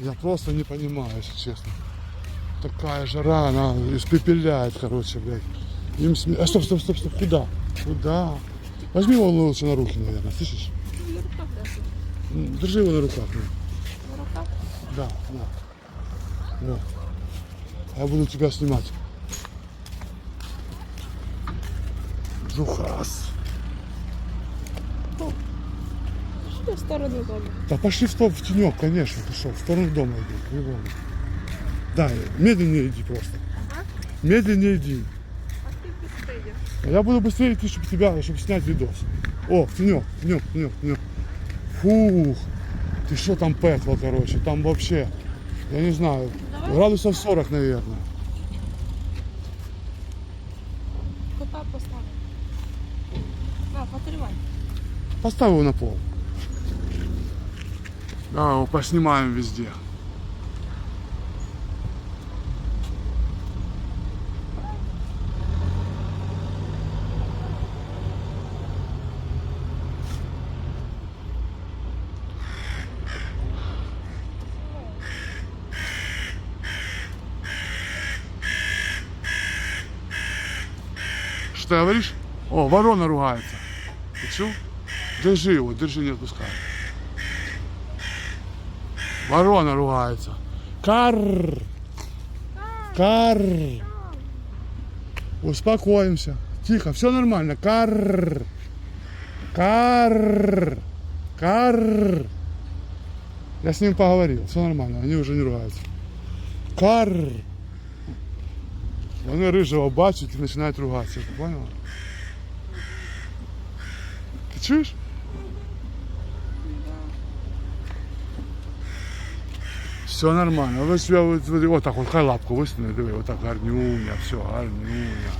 Я просто не понимаю, если честно. Такая жара, она испепеляет, короче, блядь. Им сме- А, стоп, стоп, стоп, стоп, куда? Куда? Возьми его лучше на руки, наверное, слышишь? На руках даже. Держи его на руках. ну. На руках. Да, да. Вот. Я буду тебя снимать. Джухас. Что в сторону дома? Да пошли в, в тенек, конечно, ты что, в сторону дома иди, по-любому. Да, медленнее иди просто. Ага. Медленнее иди. А ты быстрее. А Я буду быстрее идти, чтобы тебя, чтобы снять видос. О, тенек, тенек, тенек, тенек. Фух, ты что там пекло, короче, там вообще, я не знаю, Давай. градусов 40, наверное. Кота поставил. На, потримай. Поставь его на пол. Да, поснимаем везде. Что ты говоришь? О, ворона ругается. Чул? Держи его, держи, не отпускай. Ворона ругается. Карр! Карр! Успокоимся. Тихо, все нормально. Карр! Карр! Карр! Я с ним поговорил, все нормально, они уже не ругаются. Карр! Вони рижого бачать і починають ругатися, ти поняла? Ти чуєш? Все нормально. Ви себе от, от, отак, от хай лапку висуне, диви, отак гарнюня, все, гарнюня.